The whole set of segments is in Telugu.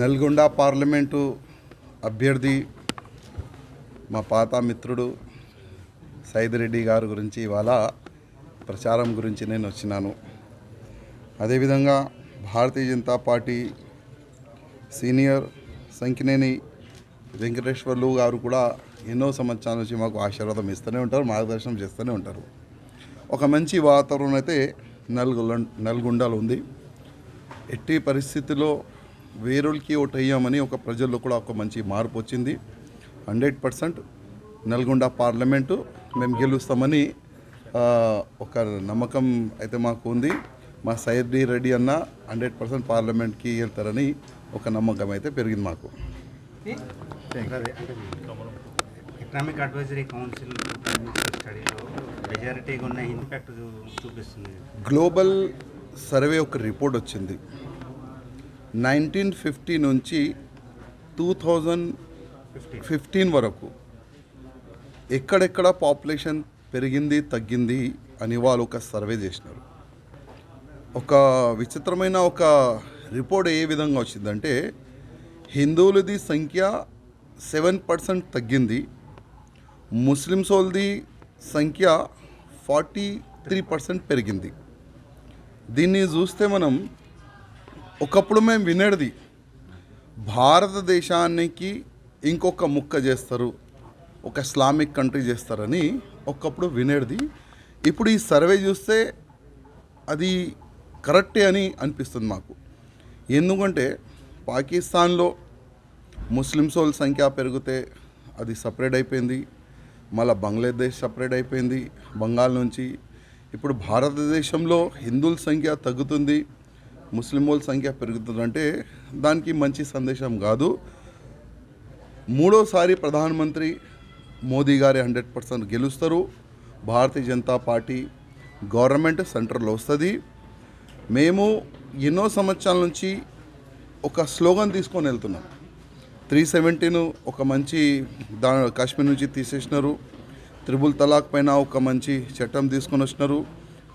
నల్గొండ పార్లమెంటు అభ్యర్థి మా పాత మిత్రుడు సైదిరెడ్డి గారి గురించి ఇవాళ ప్రచారం గురించి నేను వచ్చినాను. అదేవిధంగా భారతీయ జనతా పార్టీ సీనియర్ సంకినేని వెంకటేశ్వర్లు గారు కూడా ఎన్నో సంవత్సరాల నుంచి మాకు ఆశీర్వాదం ఇస్తూనే ఉంటారు మార్గదర్శనం చేస్తూనే ఉంటారు. ఒక మంచి వాతావరణం అయితే నల్గొండ నల్గొండలో ఉంది. ఎట్టి పరిస్థితిలో వేరులకి ఓటు వేయమని ఒక ప్రజల్లో కూడా ఒక మంచి మార్పు వచ్చింది. హండ్రెడ్ పర్సెంట్ నల్గొండ పార్లమెంటు మేము గెలుస్తామని ఒక నమ్మకం అయితే మాకు ఉంది. మా సైద్ రెడ్డి అన్న హండ్రెడ్ పర్సెంట్ పార్లమెంట్కి వెళ్తారని ఒక నమ్మకం అయితే పెరిగింది మాకు. ఎకనామిక్ అడ్వైజరీ కౌన్సిల్ స్టడీలో మెజారిటీగా ఉన్న ఇంపాక్ట్ చూపిస్తుంది. గ్లోబల్ సర్వే ఒక రిపోర్ట్ వచ్చింది. నైన్టీన్ ఫిఫ్టీ నుంచి టూ థౌజండ్ ఫిఫ్టీన్ వరకు ఎక్కడెక్కడ పాపులేషన్ పెరిగింది తగ్గింది అని వాళ్ళు ఒక సర్వే చేసినారు. ఒక విచిత్రమైన ఒక రిపోర్ట్ ఏ విధంగా వచ్చిందంటే హిందువులది సంఖ్య సెవెన్ పర్సెంట్ తగ్గింది ముస్లిమ్స్ వాళ్ళది సంఖ్య ఫార్టీ త్రీ పర్సెంట్ పెరిగింది. దీన్ని చూస్తే మనం ఒకప్పుడు మేము వినేది భారతదేశానికి ఇంకొక ముక్క చేస్తారు ఒక ఇస్లామిక్ కంట్రీ చేస్తారని ఒకప్పుడు వినేది ఇప్పుడు ఈ సర్వే చూస్తే అది కరెక్టే అని అనిపిస్తుంది మాకు. ఎందుకంటే పాకిస్తాన్లో ముస్లిమ్స్ వాళ్ళ సంఖ్య పెరిగితే అది సపరేట్ అయిపోయింది మళ్ళీ బంగ్లాదేశ్ సపరేట్ అయిపోయింది బంగాల్ నుంచి. ఇప్పుడు భారతదేశంలో హిందువుల సంఖ్య తగ్గుతుంది ముస్లిం వాళ్ళ సంఖ్య పెరుగుతుందంటే దానికి మంచి సందేశం కాదు. మూడోసారి ప్రధానమంత్రి మోదీ గారి హండ్రెడ్ పర్సెంట్ గెలుస్తారు. భారతీయ జనతా పార్టీ గవర్నమెంట్ సెంటర్లో వస్తుంది. మేము ఎన్నో సంవత్సరాల నుంచి ఒక స్లోగన్ తీసుకొని వెళ్తున్నాం. త్రీ సెవెంటీను ఒక మంచి దా కాశ్మీర్ నుంచి తీసేసినారు. త్రిబుల్ తలాక్ పైన ఒక మంచి చట్టం తీసుకొని వచ్చినారు.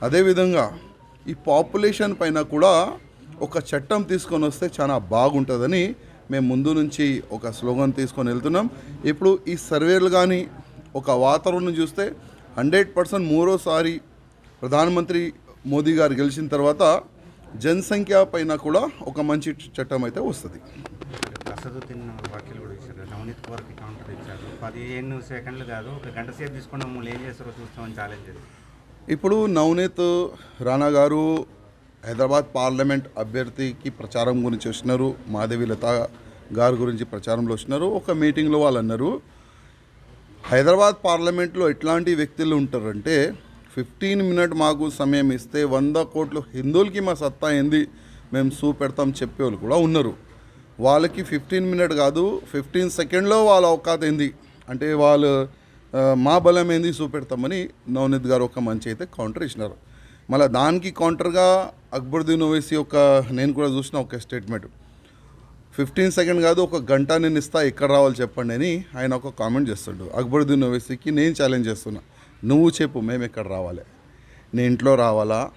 అదేవిధంగా ఈ పాపులేషన్ పైన కూడా ఒక చట్టం తీసుకొని వస్తే చాలా బాగుంటుందని మేము ముందు నుంచి ఒక స్లోగన్ తీసుకొని వెళ్తున్నాం. ఇప్పుడు ఈ సర్వేలు కానీ ఒక వాతావరణం చూస్తే హండ్రెడ్ పర్సెంట్ మూడోసారి ప్రధానమంత్రి మోదీ గారు గెలిచిన తర్వాత జనసంఖ్య పైన కూడా ఒక మంచి చట్టం అయితే వస్తుంది. అసదుద్దీన్ వ్యాఖ్యలు కూడా ఇచ్చారు. నవనీత్ కౌర్కి కౌంటర్ ఇచ్చారు. పదిహేను సెకండ్లు కాదు ఒక గంట సేపు తీసుకుని మమ్మల్ని ఏం చేస్తారో చూస్తామని ఛాలెంజ్ చేశారు. ఇప్పుడు నవనీత్ రాణా గారు హైదరాబాద్ పార్లమెంట్ అభ్యర్థికి ప్రచారం గురించి వచ్చినారు. మాధవి లత గారి గురించి ప్రచారంలో వచ్చినారు. ఒక మీటింగ్లో వాళ్ళు అన్నారు హైదరాబాద్ పార్లమెంట్లో ఎట్లాంటి వ్యక్తులు ఉంటారంటే ఫిఫ్టీన్ మినిట్ మాకు సమయం ఇస్తే వంద కోట్లు హిందువులకి మా సత్తా ఏంది మేము చూపెడతాం చెప్పేవాళ్ళు కూడా ఉన్నారు. వాళ్ళకి ఫిఫ్టీన్ మినిట్ కాదు ఫిఫ్టీన్ సెకండ్లో వాళ్ళ అవకాశం ఏంది? అంటే వాళ్ళు మా బలం ఏంది చూపెడతామని నవనీత్ గారు ఒక మంచి అయితే కౌంటర్ ఇచ్చినారు. మళ్ళీ దానికి కౌంటర్గా అక్బరుద్దీన్ ఓవైసీ ఒక నేను కూడా చూసిన ఒక స్టేట్మెంట్ ఫిఫ్టీన్ సెకండ్ కాదు ఒక గంట నేను ఇస్తా ఎక్కడ రావాలి చెప్పండి అని ఆయన ఒక కామెంట్ చేస్తుండు. అక్బరుద్దీన్ ఓవైసీకి నేను ఛాలెంజ్ చేస్తున్నా. నువ్వు చెప్పు మేము ఎక్కడ రావాలి? నీ ఇంట్లో రావాలా?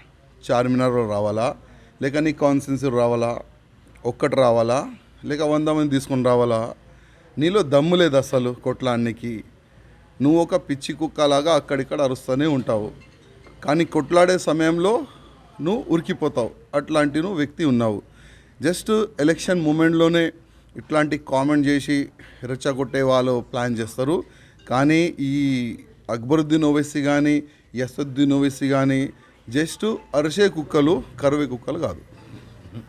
చార్మినార్లో రావాలా? లేక నీ కాన్స్టెన్సీ రావాలా? ఒక్కటి రావాలా? లేక వంద మంది తీసుకొని రావాలా? నీలో దమ్ము లేదు అసలు కొట్లానికి నువ్వు ఒక పిచ్చి కుక్కలాగా అక్కడిక్కడ అరుస్తూనే ఉంటావు. కానీ కొట్లాడే సమయంలో నువ్వు ఉరికిపోతావు. అట్లాంటి నువ్వు వ్యక్తి ఉన్నావు. జస్ట్ ఎలక్షన్ మూమెంట్లోనే ఇట్లాంటి కామెంట్ చేసి రెచ్చగొట్టే వాళ్ళు ప్లాన్ చేస్తారు. కానీ ఈ అక్బరుద్దీన్ ఓవైసీ కానీ యసుద్దీన్ ఓవైసీ కానీ జస్ట్ అరిసే కుక్కలు కరువే కుక్కలు కాదు.